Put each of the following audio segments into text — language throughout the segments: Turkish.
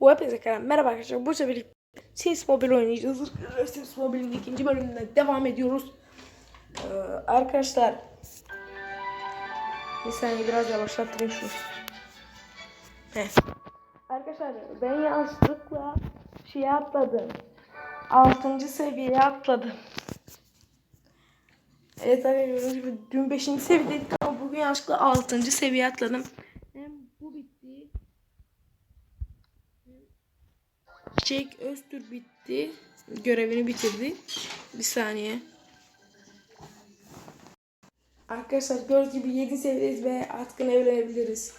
Web ekran. Merhaba arkadaşlar. Bu sefer Sims Mobile oynayacağız. Sims Mobile'in ikinci bölümünden devam ediyoruz. Ee, arkadaşlar bir saniye biraz yavaşlattırayım şunu. Arkadaşlar ben yanlışlıkla şey atladım. 6. seviyeye atladım. Evet arkadaşlar dün 5. seviyedeydik ama bugün yanlışlıkla 6. seviyeye atladım. Hem bu bitti. Çiçek Öztürk bitti. Görevini bitirdi. Bir saniye. Arkadaşlar gördüğünüz gibi 7 seviyedeyiz ve artık evlenebiliriz.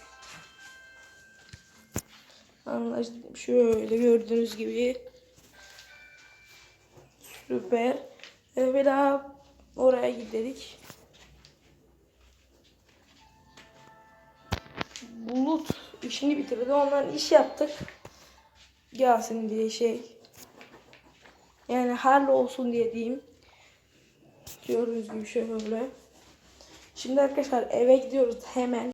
Anlaştık. Şöyle gördüğünüz gibi. Süper. Ve daha oraya gidelim. Bulut işini bitirdi. Ondan iş yaptık. Gelsin diye şey. Yani hal olsun diye diyeyim. Gördüğünüz gibi şöyle. Şimdi arkadaşlar eve gidiyoruz hemen.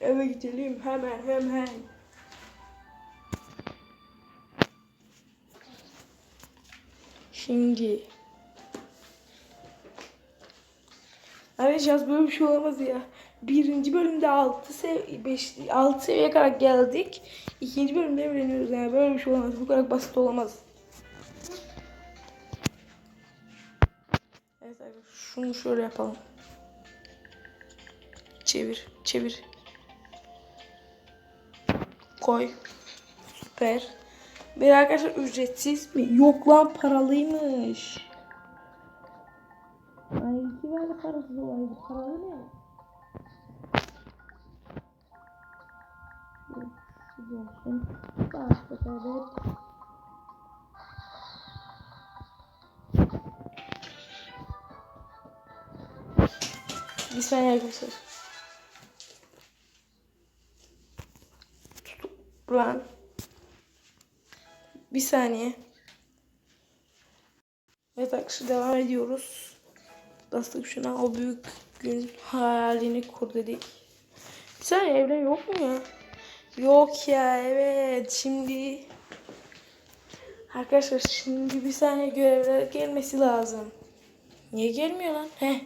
Eve gidelim hemen hemen. Şimdi. Arkadaşlar böyle bir şey olamaz ya. Birinci bölümde 6 sev 5 6 seviyeye kadar geldik. İkinci bölümde öğreniyoruz yani böyle bir şey olamaz. Bu kadar basit olamaz. Evet arkadaşlar şunu şöyle yapalım. Çevir, çevir. Koy. Süper. Bir arkadaşlar ücretsiz mi? Yok lan paralıymış. Ay iki böyle parasız olaydı. Paralı ne? Olsun. Başka saniye arkadaşlar. Lan. Bir saniye. Evet arkadaşlar devam ediyoruz. Bastık şuna o büyük gün hayalini kur dedik. Bir saniye evren yok mu ya? Yok ya evet şimdi Arkadaşlar şimdi bir saniye görevler gelmesi lazım. Niye gelmiyor lan? Heh.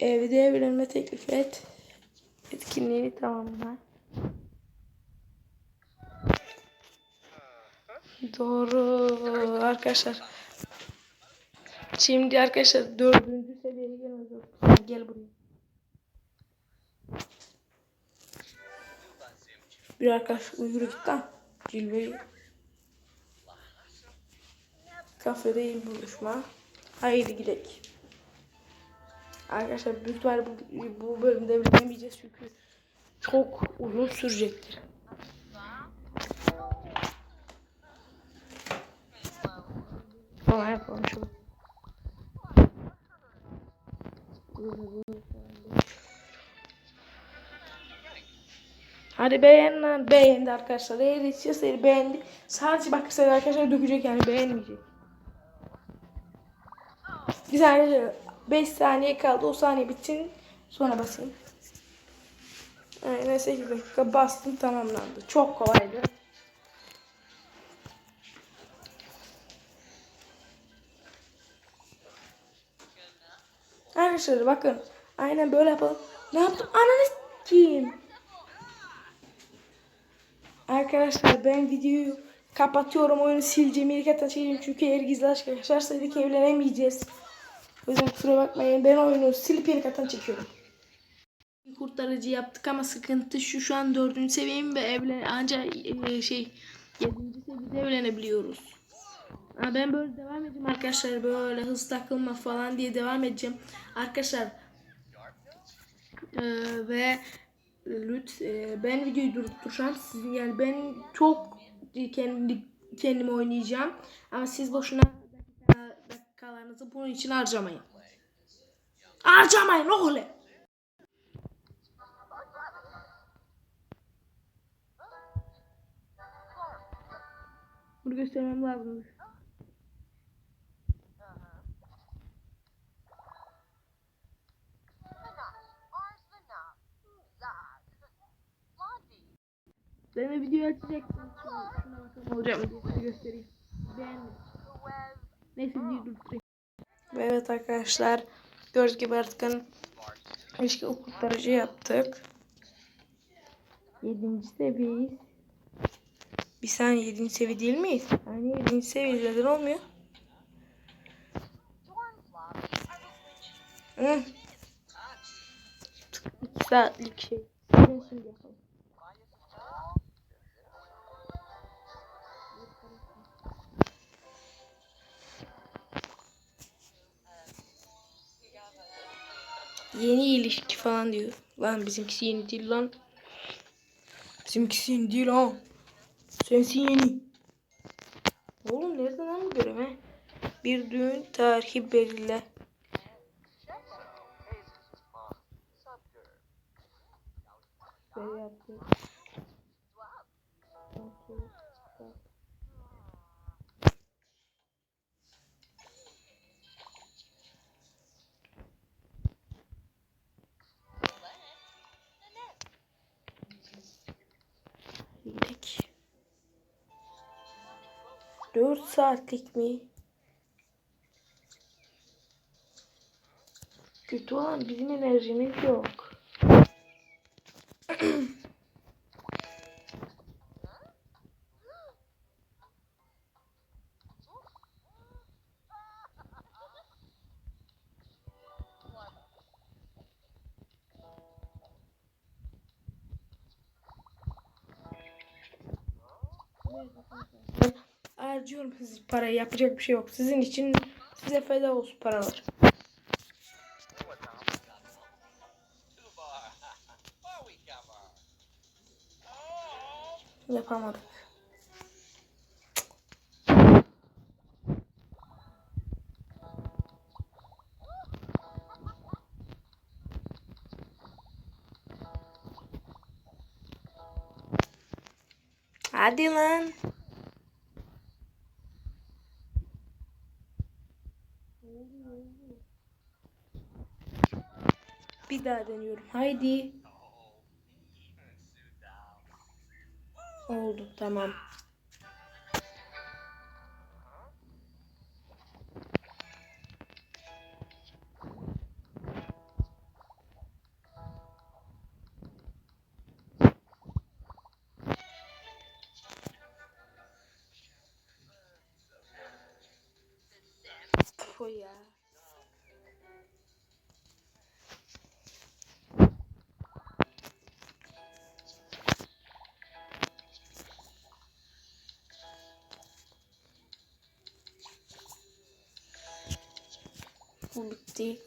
Evde evlenme teklif et. Etkinliğini tamamla. Doğru arkadaşlar. Şimdi arkadaşlar dördüncü seviyeye geleceğiz. Gel buraya. Bir arkadaş uygur git lan. Cilveyi. Kafede buluşma. Haydi gidelim. Arkadaşlar büyük ihtimalle bu, bu bölümde evlenemeyeceğiz çünkü çok uzun sürecektir. Tamam yapalım şunu. Hadi beğen lan. Beğendi arkadaşlar. Eğer istiyorsa beğendi. Sadece bak size arkadaşlar dökecek yani beğenmeyecek. Saniye 5 saniye kaldı. O saniye bitsin. Sonra basayım. Aynen 8 dakika bastım tamamlandı. Çok kolaydı. Arkadaşlar bakın. Aynen böyle yapalım. Ne yaptım? Ananı kim? Arkadaşlar ben videoyu kapatıyorum. Oyunu sileceğim. İlk çekeceğim. Çünkü eğer gizli aşk yaşarsaydık evlenemeyeceğiz. O yüzden kusura bakmayın. Ben oyunu silip ilk hata çekiyorum. Kurtarıcı yaptık ama sıkıntı şu şu an dördüncü seviyem ve evlen ancak e, şey yedinci seviyede evlenebiliyoruz. Ha, ben böyle devam edeceğim arkadaşlar böyle hız takılma falan diye devam edeceğim arkadaşlar Ee, ve lüt e, ben videoyu durduracağım. Sizin yani ben çok kendi kendim oynayacağım. Ama siz boşuna dakika, dakikalarınızı bunun için harcamayın. Harcamayın oğlum. Bunu göstermem lazım Ben de videoyu açacaktım. Olacak mı size göstereyim. Beğenmedim. Neyse videoyu durdurayım. Evet arkadaşlar. Gördüğünüz gibi artık hani ilişki kurtarıcı yaptık. Yedinci seviyeyiz. Bir saniye yedinci seviye değil miyiz? Hani yedinci seviye neden olmuyor? Hı. İki saatlik şey. Şimdi yapalım. Yeni ilişki falan diyor. Lan bizimkisi yeni değil lan. Bizimkisi yeni değil ha. Sensin yeni. Oğlum nereden lan bu he? Bir düğün tarihi belirle. Böyle yaptık. 4 saatlik mi? Kötü olan bizim enerjimiz yok. Harcıyorum siz parayı yapacak bir şey yok. Sizin için size feda olsun paralar. Yapamadık. Hadi lan. Daha deniyorum. Haydi. Oldu tamam. Bitti.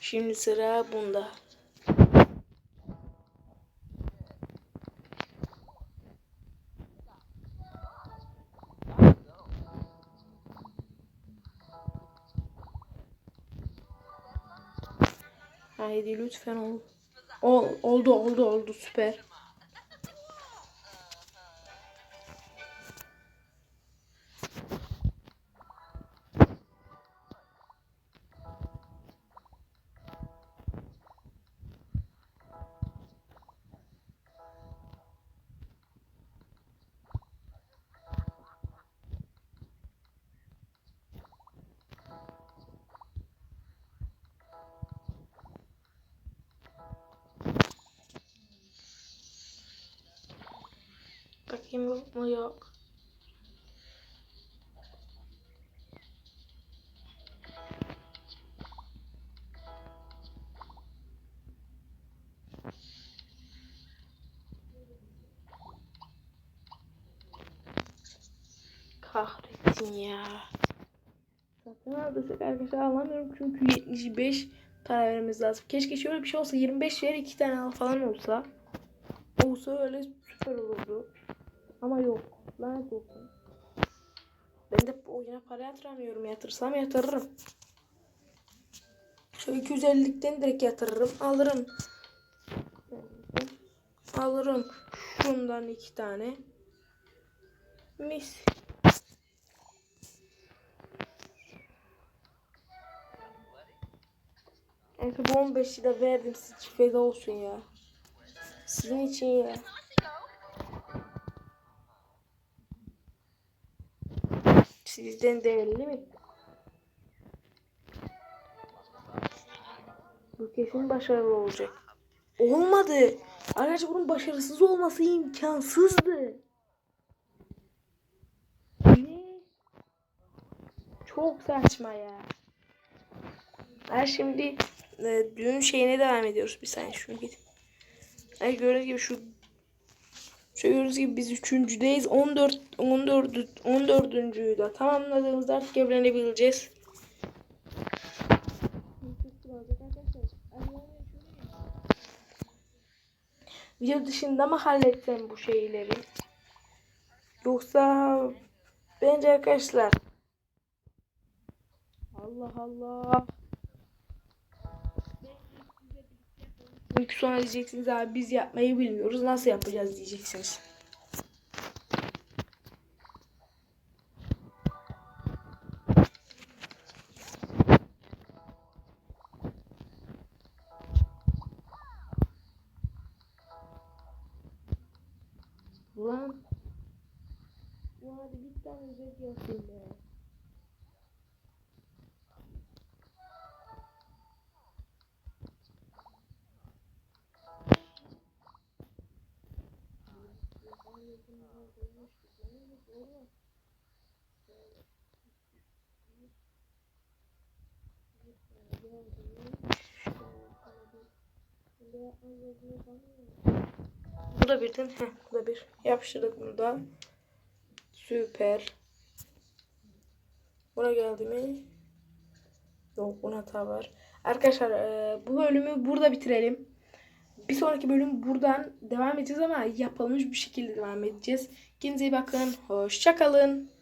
Şimdi sıra bunda. Haydi lütfen ol. Ol, oldu oldu oldu süper. Bakayım yok mu yok. Kahretsin ya. Zaten aldıysak arkadaşlar alamıyorum çünkü 75 para vermemiz lazım. Keşke şöyle bir şey olsa 25 ver 2 tane al falan olsa. Olsa öyle süper olurdu. Ama yok. Lanet olsun. Ben de bu oyuna para yatıramıyorum. Yatırsam yatırırım. Şu 250'likten direkt yatırırım. Alırım. Alırım. Şundan iki tane. Mis. Neyse bu 15'i de verdim. Siz feda olsun ya. Sizin için ya. Sizden değerli mi? Bu kesin başarılı olacak. Olmadı. Arkadaşlar bunun başarısız olması imkansızdı. Ne? Çok saçma ya. Ben şimdi e, düğün şeyine devam ediyoruz. Bir saniye şunu git. Yani gördüğünüz gibi şu gördüğünüz gibi biz üçüncüdeyiz. 14 14 14. da tamamladığımızda artık evlenebileceğiz. Video dışında mı halletsem bu şeyleri? Yoksa bence arkadaşlar Allah Allah. Çünkü sonra diyeceksiniz abi biz yapmayı bilmiyoruz. Nasıl yapacağız diyeceksiniz. Ulan. Ya hadi bir tane özet yapayım be. Bu da bir değil mi? Heh, bu da bir. Yapıştırdık bunu da. Süper. Buna geldi mi? Yok buna hata var. Arkadaşlar e, bu bölümü burada bitirelim. Bir sonraki bölüm buradan devam edeceğiz ama yapılmış bir şekilde devam edeceğiz. Kendinize iyi bakın. Hoşçakalın.